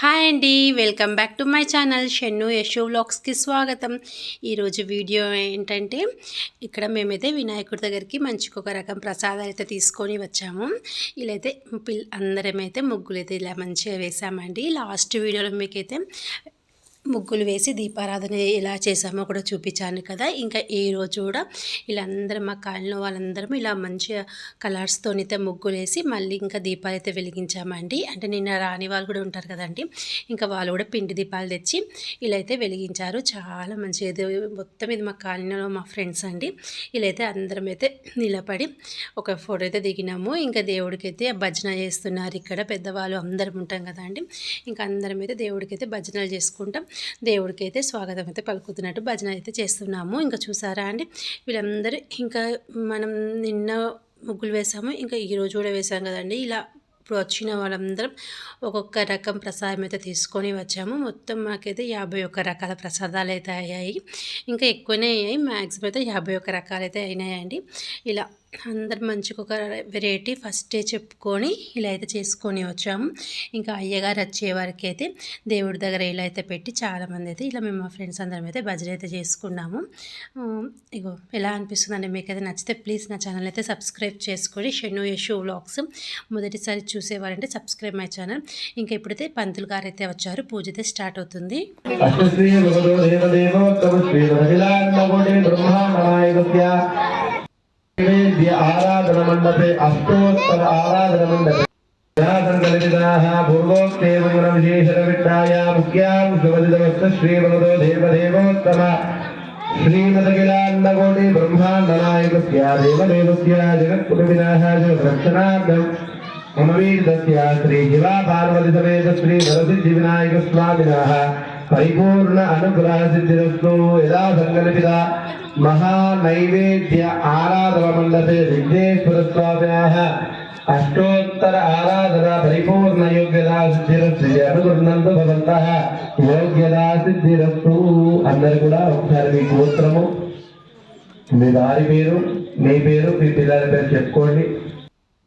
Hi అండి welcome back to my channel Shennu Yashu వ్లాగ్స్కి స్వాగతం. ఈరోజు వీడియో ఏంటంటే ఇక్కడ మేమైతే వినాయకుడి దగ్గరికి మంచికి ఒక రకం ప్రసాదాలు అయితే తీసుకొని వచ్చాము. ఇలా అయితే పిల్ అందరమైతే ముగ్గులు అయితే ఇలా మంచిగా వేసామండి. లాస్ట్ వీడియోలో మీకైతే ముగ్గులు వేసి దీపారాధన ఎలా చేసామో కూడా చూపించాను కదా. ఇంకా ఈ రోజు కూడా వీళ్ళందరం మా కాలనీలో వాళ్ళందరం ఇలా మంచిగా కలర్స్తో అయితే ముగ్గులు వేసి మళ్ళీ ఇంకా దీపాలు అయితే వెలిగించామండి. అంటే నిన్న రాని వాళ్ళు కూడా ఉంటారు కదండి. ఇంకా వాళ్ళు కూడా పిండి దీపాలు తెచ్చి ఇలా అయితే వెలిగించారు. చాలా మంచిగా మొత్తం ఇది మా కాలనీలో మా ఫ్రెండ్స్ అండి. ఇలా అయితే అందరం అయితే నిలబడి ఒక ఫోటో అయితే దిగినాము. ఇంకా దేవుడికి అయితే భజన చేస్తున్నారు ఇక్కడ. పెద్దవాళ్ళు అందరం ఉంటాం కదండి. ఇంకా అందరం అయితే దేవుడికి అయితే భజనలు చేసుకుంటాం. దేవుడికి అయితే స్వాగతం అయితే పలుకుతున్నట్టు భజన అయితే చేస్తున్నాము. ఇంకా చూసారా అండి? వీళ్ళందరూ ఇంకా మనం నిన్న ముగ్గులు వేసాము. ఇంకా ఈరోజు కూడా వేసాం కదండి. ఇలా ఇప్పుడు వచ్చిన వాళ్ళందరం ఒక్కొక్క రకం ప్రసాదం అయితే తీసుకొని వచ్చాము. మొత్తం మాకైతే యాభై ఒక్క రకాల ప్రసాదాలు అయితే అయ్యాయి. ఇంకా ఎక్కువనే అయ్యాయి. మ్యాక్సిమం అయితే యాభై ఒక్క రకాలు అయితే అయినాయండి. ఇలా అందరు మంచిగా ఒక వెరైటీ ఫస్టే చెప్పుకొని ఇలా అయితే చేసుకొని వచ్చాము. ఇంకా అయ్యగారు వచ్చే వరకు అయితే దేవుడి దగ్గర ఇలా అయితే పెట్టి చాలామంది అయితే ఇలా మేము మా ఫ్రెండ్స్ అందరం అయితే భజన అయితే చేసుకున్నాము. ఇగో ఎలా అనిపిస్తుందండి మీకు అయితే నచ్చితే ప్లీజ్ నా ఛానల్ అయితే సబ్స్క్రైబ్ చేసుకొని షెను యషు వ్లాగ్స్ మొదటిసారి చూసేవారంటే సబ్స్క్రైబ్ మై ఛానల్ ఇంకా ఇప్పుడైతే పంతులు గారు అయితే వచ్చారు పూజ అయితే స్టార్ట్ అవుతుంది. आराधनमण्डपे अष्टोत्तर आराधनमण्डपे सङ्कलिताः पूर्वोक्तेवगुणविशेषरविद्याया मुख्यां सुवदितमस्त श्रीमदो देवदेवोत्तम श्रीमदखिलान्नकोटि ब्रह्माण्डनायकस्य పరిపూర్ణ అనుగ్రహ సిద్ధిరస్తు యదా సంకల్పిత మహానైవేద్య ఆరాధన మండపే విఘ్నేశ్వర స్వామినః అష్టోత్తర ఆరాధన పరిపూర్ణ యోగ్యతా సిద్ధిరస్తు అనుగుణంతో భవంతః. యోగ్యతా సిద్ధిరస్తు అందరు కూడా ఒకసారి మీ గోత్రము మీ వారి పేరు మీ పేరు మీ పిల్లల పేరు చెప్పుకోండి.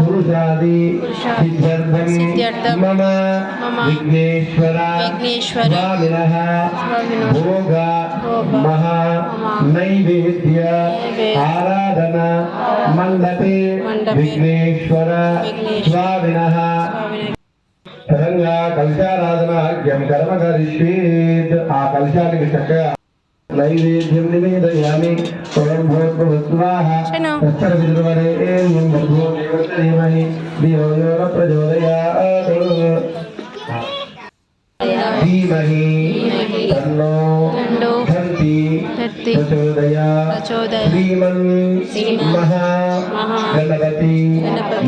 పురుషాది సిద్ధ్యర్థం సిద్ధ్యర్థం, మమ మమ విఘ్నేశ్వర విఘ్నేశ్వర స్వామినః స్వామినః భోగ భోగ మహా మహా నైవేద్య నైవేద్య ఆరాధన మండపే మండపే విఘ్నేశ్వర విఘ్నేశ్వర స్వామినః స్వామిని పరంగా కలశారాధనాఖ్యం కర్మ కరిష్యేత్ ఆ కలశానికి చక్కగా నైవేద్యం నివేదయామి ఓం భూర్భువస్వాహ శను. తత్సర విదుర్వరేణ్యం భర్గో దేవస్య ధీమహి ధియో యో న ప్రచోదయాత్ ధీమహి తన్నో తన్నో ధంతి ధంతి ప్రచోదయాత్ ప్రచోదయాత్ శ్రీమన్ శ్రీమన్ మహా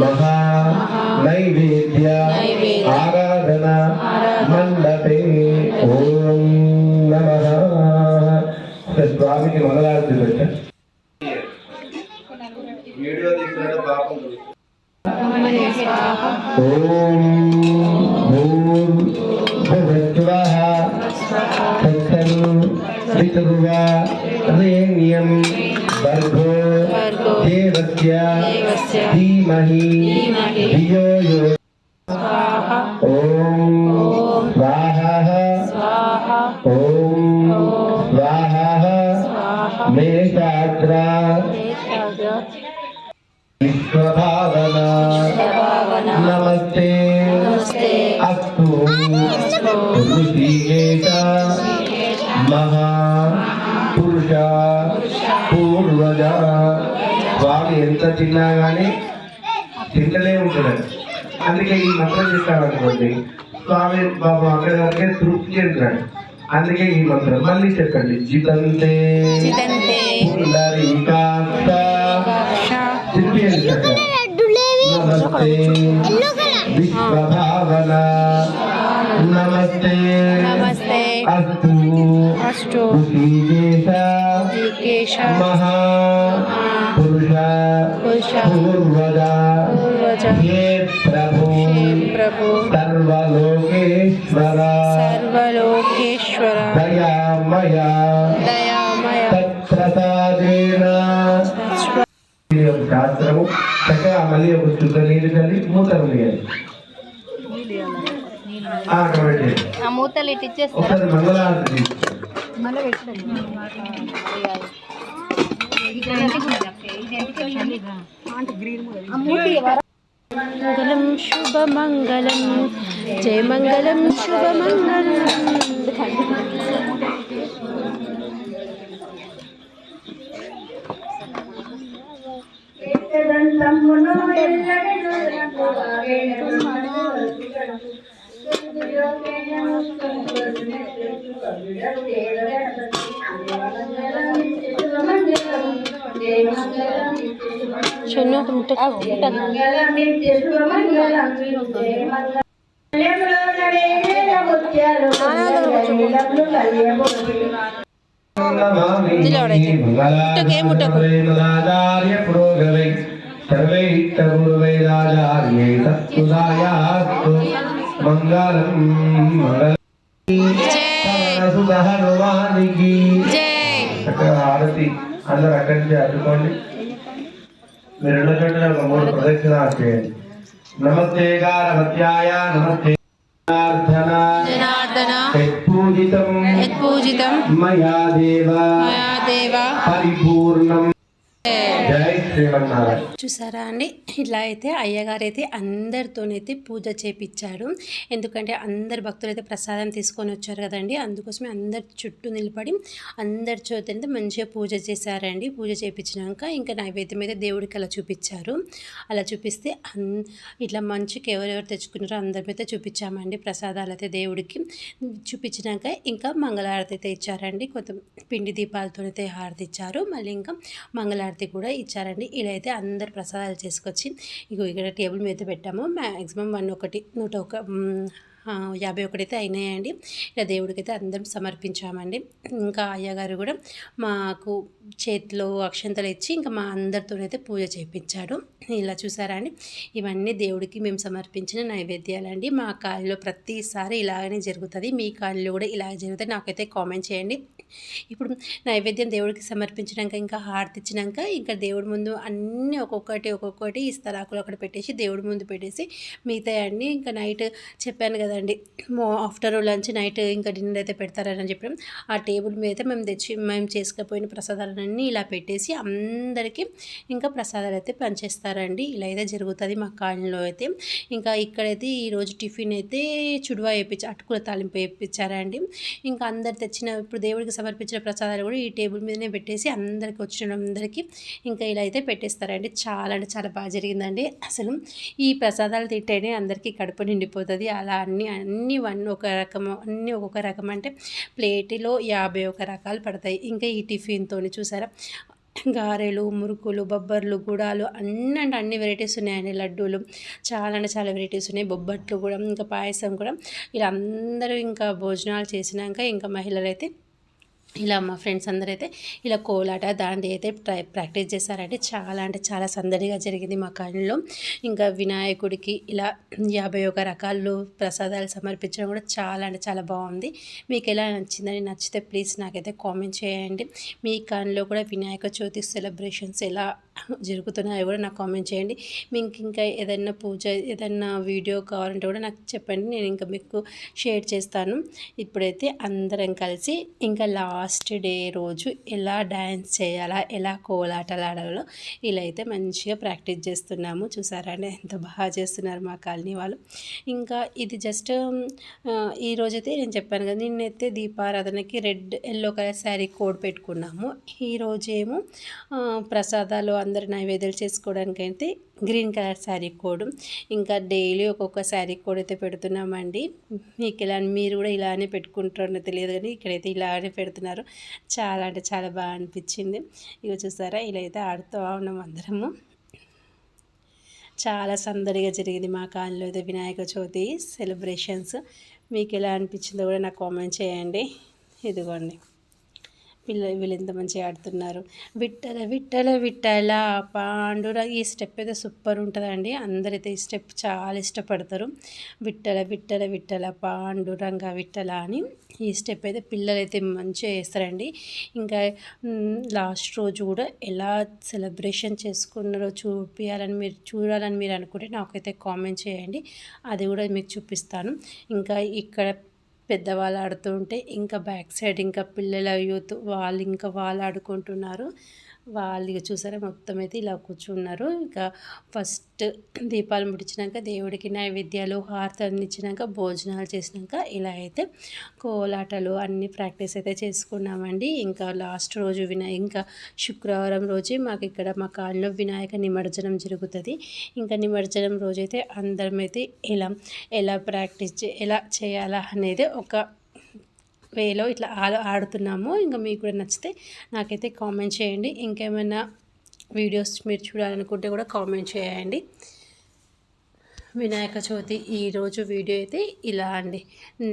మహా మంగళారతి పెట్ట. వీడియో తీసుకున్నట్టు పాపం ఓం భూర్భువస్వః తత్సన్ పితృవారేణ్యం భర్గో భర్గో దేవస్య దేవస్య ధీమహి ధీమహి ధియో యో మేషాగ్ర విశ్వభావన. భావన నమస్తే. నమస్తే. అస్తు. ఋషికేశ. మహా. పురుష. పూర్వజ. స్వామి ఎంత తిన్నా కానీ తింటలే ఉంటాడు. అందుకే ఈ మంత్రం చెప్పామనుకోండి స్వామి బాబు అక్కడి వరకే తృప్తి చెందుతాడు అందుకే ఈ మంత్రం మళ్ళీ చెప్పండి జితంతే చిదంతే పుండరీకాక్ష కాక్ష తిప్పియండి చక్కగా. నమస్తే విశ్వభావన నమస్తే నమస్తే అస్తు అష్టో ఋషికేశ దికేశ మహా పురుష పురుష పురుష పూర్వజ పూర్వజ హే ప్రభు హే ప్రభు సర్వలోకేశ్వర దయామయ దయామయ తత్ప్రసాదేన శాస్త్రము చక్కగా మళ్ళీ ఒక శుద్ధ నీరు చల్లి మూతలు వేయాలి ఆ, మూతలు ఇటు మంగళారతి. మళ్ళీ పెట్టండి మంగళం శుభమంగళం మంగళం అందరు అక్కడి నుంచి అడ్డుకోండి ಎರಡು ಗಂಟೆ ಮೂರು ಪ್ರದಕ್ಷಿಣ ಹಾಕ್ತೀವಿ ನಮಸ್ತೆ ಗಾರಹತ್ಯಾಯ ನಮಸ್ತೆ यत्पूजितं मया देव मया देव परिपूर्णं जय श्रीमन्नारायण చూసారా అండి? ఇలా అయితే అయ్యగారు అయితే అందరితోనైతే పూజ చేపించాడు ఎందుకంటే అందరు భక్తులు అయితే ప్రసాదం తీసుకొని వచ్చారు కదండి. అందుకోసమే అందరి చుట్టూ నిలబడి అందరి చోటైతే అయితే మంచిగా పూజ చేశారండి. పూజ చేపించినాక ఇంకా నైవేద్యం అయితే దేవుడికి అలా చూపించారు అలా చూపిస్తే ఇట్లా మంచికి ఎవరెవరు తెచ్చుకున్నారో అందరి అయితే చూపించామండి ప్రసాదాలు అయితే దేవుడికి. చూపించినాక ఇంకా మంగళారతి అయితే ఇచ్చారండి. కొంత పిండి దీపాలతో అయితే హారతి ఇచ్చారు. మళ్ళీ ఇంకా మంగళారతి కూడా ఇచ్చారండి. ఇలా అయితే అందరు ప్రసాదాలు చేసుకొచ్చి ఇగో ఇక్కడ టేబుల్ మీద పెట్టాము. మ్యాక్సిమం వన్ ఒకటి నూట ఒక యాభై ఒకటైతే అయినాయండి. ఇలా దేవుడికైతే అందరం సమర్పించామండి. ఇంకా అయ్యగారు కూడా మాకు చేతిలో అక్షంతలు ఇచ్చి ఇంకా మా అందరితోనైతే పూజ చేయించాడు ఇలా చూసారా అండి? ఇవన్నీ దేవుడికి మేము సమర్పించిన నైవేద్యాలండి. మా కాళ్ళలో ప్రతిసారి ఇలాగనే జరుగుతుంది. మీ కాళ్ళలో కూడా ఇలా జరుగుతుంది. నాకైతే కామెంట్ చేయండి. ఇప్పుడు నైవేద్యం దేవుడికి సమర్పించినాక ఇంకా హారతి ఇచ్చినాక ఇంకా దేవుడి ముందు అన్నీ ఒక్కొక్కటి ఒక్కొక్కటి ఇస్తరాకులు అక్కడ పెట్టేసి దేవుడి ముందు పెట్టేసి మిగతా అన్నీ ఇంకా నైట్ చెప్పాను కదా కదండి మో ఆఫ్టర్ లంచ్ నైట్ ఇంకా డిన్నర్ అయితే పెడతారని చెప్పడం ఆ టేబుల్ మీద అయితే మేము తెచ్చి మేము చేసుకపోయిన ప్రసాదాలన్నీ ఇలా పెట్టేసి అందరికీ ఇంకా ప్రసాదాలు అయితే పనిచేస్తారండి ఇలా అయితే జరుగుతుంది మా కాలనీలో అయితే. ఇంకా ఇక్కడైతే ఈరోజు టిఫిన్ అయితే చుడువా వేయించి అటుకుల తాలింపు వేయించారండి ఇంకా అందరు తెచ్చిన ఇప్పుడు దేవుడికి సమర్పించిన ప్రసాదాలు కూడా ఈ టేబుల్ మీదనే పెట్టేసి అందరికి వచ్చిన అందరికీ ఇంకా ఇలా అయితే పెట్టేస్తారండి. చాలా అంటే చాలా బాగా జరిగిందండి. అసలు ఈ ప్రసాదాలు తింటేనే అందరికీ కడుపు నిండిపోతుంది. అలా అన్ని అన్నీ వన్ ఒక రకం అన్ని ఒక్కొక్క రకం అంటే ప్లేట్లో యాభై ఒక రకాలు పడతాయి. ఇంకా ఈ టిఫిన్తో చూసారా? గారెలు మురుకులు బొబ్బర్లు గుడాలు అన్ని అంటే అన్ని వెరైటీస్ ఉన్నాయండి. లడ్డూలు చాలా అంటే చాలా వెరైటీస్ ఉన్నాయి. బొబ్బట్లు కూడా ఇంకా పాయసం కూడా. ఇలా అందరూ ఇంకా భోజనాలు చేసినాక ఇంకా మహిళలు అయితే ఇలా మా ఫ్రెండ్స్ అందరూ అయితే ఇలా కోలాట దాండి అయితే ట్రై ప్రాక్టీస్ చేశారంటే చాలా అంటే చాలా సందడిగా జరిగింది మా కాలనీలో. ఇంకా వినాయకుడికి ఇలా యాభై ఒక రకాలు ప్రసాదాలు సమర్పించడం కూడా చాలా అంటే చాలా బాగుంది. మీకు ఎలా నచ్చిందని నచ్చితే ప్లీజ్ నాకైతే కామెంట్ చేయండి. మీ కాలనీలో కూడా వినాయక చవితి సెలబ్రేషన్స్ ఎలా జరుగుతున్నాయి కూడా నాకు కామెంట్ చేయండి. మీకు ఇంకా ఏదైనా పూజ ఏదైనా వీడియో కావాలంటే కూడా నాకు చెప్పండి. నేను ఇంకా మీకు షేర్ చేస్తాను. ఇప్పుడైతే అందరం కలిసి ఇంకా లాస్ట్ డే రోజు ఎలా డ్యాన్స్ చేయాలా ఎలా కోలాటలు ఆడాలో ఇలా అయితే మంచిగా ప్రాక్టీస్ చేస్తున్నాము. చూసారా అండి? ఎంత బాగా చేస్తున్నారు మా కాలనీ వాళ్ళు. ఇంకా ఇది జస్ట్ ఈ రోజైతే నేను చెప్పాను కదా నిన్నైతే దీపారాధనకి red yellow colour sari code పెట్టుకున్నాము. ఈరోజేమో ప్రసాదాలు అందరు నైవేద్యాలు చేసుకోవడానికి అయితే గ్రీన్ కలర్ శారీ కోడ్. ఇంకా డైలీ ఒక్కొక్క శారీ కోడ్ అయితే పెడుతున్నామండి. మీకు ఇలా మీరు కూడా ఇలానే పెట్టుకుంటారో తెలియదు కానీ ఇక్కడైతే ఇలానే పెడుతున్నారు. చాలా అంటే చాలా బాగా అనిపించింది. ఇక చూసారా ఇలా అయితే ఆడుతూ ఉన్నాం అందరము. చాలా సందడిగా జరిగింది మా కాలంలో అయితే వినాయక చవితి సెలబ్రేషన్స్. మీకు ఎలా అనిపించిందో కూడా నాకు కామెంట్ చేయండి. ఇదిగోండి. పిల్ల వీళ్ళు ఎంత మంచిగా ఆడుతున్నారు. విట్టల విట్టల విట్టల పాండుర ఈ స్టెప్ అయితే సూపర్ ఉంటుందండి అందరైతే ఈ స్టెప్ చాలా ఇష్టపడతారు. విట్టల విట్టల విట్టల పాండురంగ విట్టల అని ఈ స్టెప్ అయితే పిల్లలైతే మంచిగా వేస్తారండి ఇంకా లాస్ట్ రోజు కూడా ఎలా సెలబ్రేషన్ చేసుకున్నారో చూపించాలని మీరు చూడాలని మీరు అనుకుంటే నాకైతే కామెంట్ చేయండి. అది కూడా మీకు చూపిస్తాను. ఇంకా ఇక్కడ పెద్దవాళ్ళు ఉంటే ఇంకా బ్యాక్ సైడ్ ఇంకా పిల్లల యూత్ వాళ్ళు ఇంకా వాళ్ళు ఆడుకుంటున్నారు. వాళ్ళు ఇక చూసారా మొత్తం అయితే ఇలా కూర్చున్నారు. ఇక ఫస్ట్ దీపాలు ముడిచినాక దేవుడికి నైవేద్యాలు హారతి ఇచ్చినాక భోజనాలు చేసినాక ఇలా అయితే కోలాటలు అన్ని ప్రాక్టీస్ అయితే చేసుకున్నామండి. ఇంకా లాస్ట్ రోజు వినాయ ఇంకా శుక్రవారం రోజే మాకు ఇక్కడ మా కాళ్ళలో వినాయక నిమజ్జనం జరుగుతుంది. ఇంకా నిమజ్జనం రోజైతే అందరం అయితే ఎలా ఎలా ప్రాక్టీస్ ఎలా చేయాలా అనేది ఒక వేలో ఇట్లా ఆడుతున్నాము. ఇంకా మీకు కూడా నచ్చితే నాకైతే కామెంట్ చేయండి. ఇంకేమైనా వీడియోస్ మీరు చూడాలనుకుంటే కూడా కామెంట్ చేయండి. వినాయక చవితి ఈరోజు వీడియో అయితే ఇలా అండి.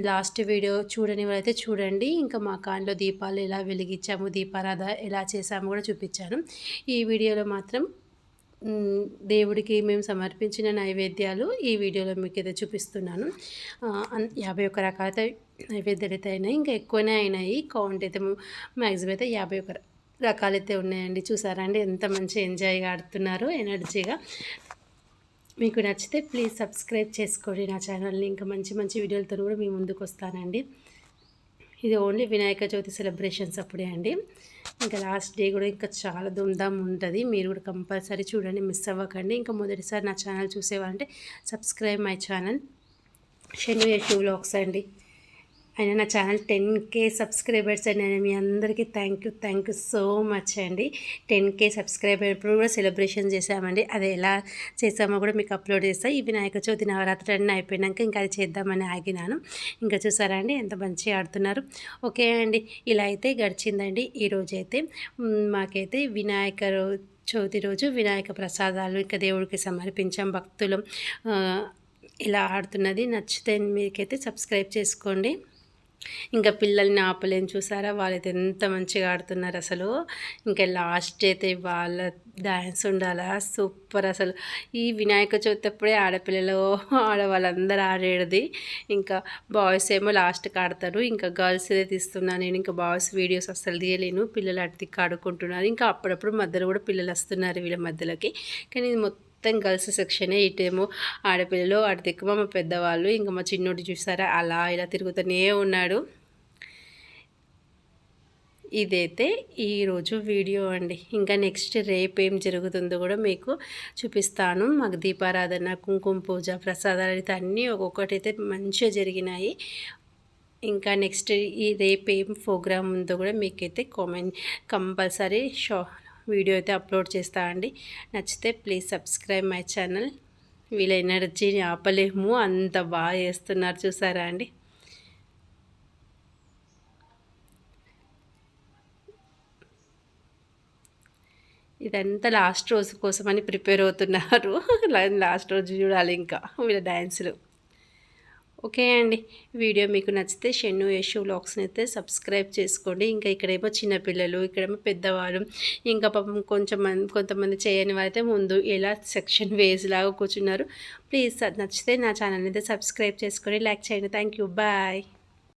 లాస్ట్ వీడియో చూడని వాళ్ళైతే చూడండి. ఇంకా మా కాన్లో దీపాలు ఎలా వెలిగించాము దీపారాధ ఎలా చేసాము కూడా చూపించాను. ఈ వీడియోలో మాత్రం దేవుడికి మేము సమర్పించిన నైవేద్యాలు ఈ వీడియోలో మీకు అయితే చూపిస్తున్నాను యాభై ఒక్క రకాలతో నైవేద్యాలు అయితే అయినాయి ఇంకా ఎక్కువనే అయినాయి. కౌంట్ అయితే మ్యాక్సిమం అయితే యాభై ఒక రకాలైతే ఉన్నాయండి. చూసారా అండి? ఎంత మంచి ఎంజాయ్గా ఆడుతున్నారు ఎనర్జీగా. మీకు నచ్చితే ప్లీజ్ సబ్స్క్రైబ్ చేసుకోండి నా ఛానల్ని. ఇంకా మంచి మంచి వీడియోలతో కూడా మీ ముందుకు వస్తానండి. ఇది ఓన్లీ వినాయక చవితి సెలబ్రేషన్స్ అప్పుడే అండి. ఇంకా లాస్ట్ డే కూడా ఇంకా చాలా ధూమ్ధామ్ ఉంటుంది. మీరు కూడా కంపల్సరీ చూడండి మిస్ అవ్వకండి. ఇంకా మొదటిసారి నా channel చూసేవారంటే subscribe my channel. Shani Yashu vlogs అండి. అయినా నా ఛానల్ టెన్ కే సబ్స్క్రైబర్స్ అండి. మీ అందరికీ thank you thank you so much అండి. టెన్ కే సబ్స్క్రైబర్ ఇప్పుడు కూడా సెలబ్రేషన్ చేసామండి అది ఎలా చేసామో కూడా మీకు అప్లోడ్ చేస్తాను ఈ వినాయక చవితి నవరాత్రి అన్నీ అయిపోయినాక ఇంకా అది చేద్దామని ఆగినాను. ఇంకా చూసారా అండి ఎంత మంచిగా ఆడుతున్నారు. ఓకే అండి ఇలా అయితే గడిచిందండి. ఈరోజు అయితే మాకైతే వినాయక చవితి రోజు వినాయక ప్రసాదాలు ఇంకా దేవుడికి సమర్పించాం. భక్తులు ఇలా ఆడుతున్నది. నచ్చితే మీకైతే సబ్స్క్రైబ్ చేసుకోండి. ఇంకా పిల్లల్ని ఆపలేని చూసారా? వాళ్ళైతే ఎంత మంచిగా ఆడుతున్నారు అసలు. ఇంకా లాస్ట్ అయితే వాళ్ళ డ్యాన్స్ ఉండాలా? సూపర్ అసలు. ఈ వినాయక చవితి అప్పుడే ఆడపిల్లలు ఆడవాళ్ళందరూ ఆడేది. ఇంకా బాయ్స్ ఏమో లాస్ట్కి ఆడతారు. ఇంకా గర్ల్స్ ఏదో తీస్తున్నాను నేను. ఇంకా బాయ్స్ వీడియోస్ అసలు తీయలేను. పిల్లలు అటు ఆడుకుంటున్నారు. ఇంకా అప్పుడప్పుడు మధ్యలో కూడా పిల్లలు వస్తున్నారు వీళ్ళ మధ్యలోకి. కానీ మొత్తం మొత్తం గర్ల్స్ సెక్షనే ఇటేమో ఆడపిల్లలు ఆడ దిక్కుమ మా పెద్దవాళ్ళు ఇంకా మా చిన్నోటి చూసారా అలా ఇలా తిరుగుతూనే ఉన్నాడు. ఇదైతే ఈరోజు వీడియో అండి. ఇంకా నెక్స్ట్ రేపు ఏం జరుగుతుందో కూడా మీకు చూపిస్తాను. మాకు దీపారాధన కుంకుమ పూజ ప్రసాదాలు అయితే అన్నీ ఒక్కొక్కటి అయితే మంచిగా జరిగినాయి. ఇంకా నెక్స్ట్ ఈ రేపు ఏం ప్రోగ్రామ్ ఉందో కూడా మీకైతే కామెంట్ కంపల్సరీ షో వీడియో అయితే అప్లోడ్ చేస్తా అండి. నచ్చితే ప్లీజ్ సబ్స్క్రైబ్ మై ఛానల్. వీళ్ళ ఎనర్జీని ఆపలేము. అంత బాగా చేస్తున్నారు చూసారా అండి. ఇదంతా లాస్ట్ రోజు కోసమని ప్రిపేర్ అవుతున్నారు. లాస్ట్ రోజు చూడాలి ఇంకా వీళ్ళ డ్యాన్సులు ఓకే అండి. వీడియో మీకు నచ్చితే షెన్ను యశు వ్లాగ్స్ని అయితే సబ్స్క్రైబ్ చేసుకోండి. ఇంకా ఇక్కడేమో చిన్నపిల్లలు ఇక్కడేమో పెద్దవాళ్ళు ఇంకా పాపం కొంచెం మంది కొంతమంది చేయని వారైతే ముందు ఎలా సెక్షన్ వేస్ లాగా కూర్చున్నారు. ప్లీజ్ నచ్చితే నా ఛానల్ అయితే సబ్స్క్రైబ్ చేసుకొని లైక్ చేయండి. Thank you bye.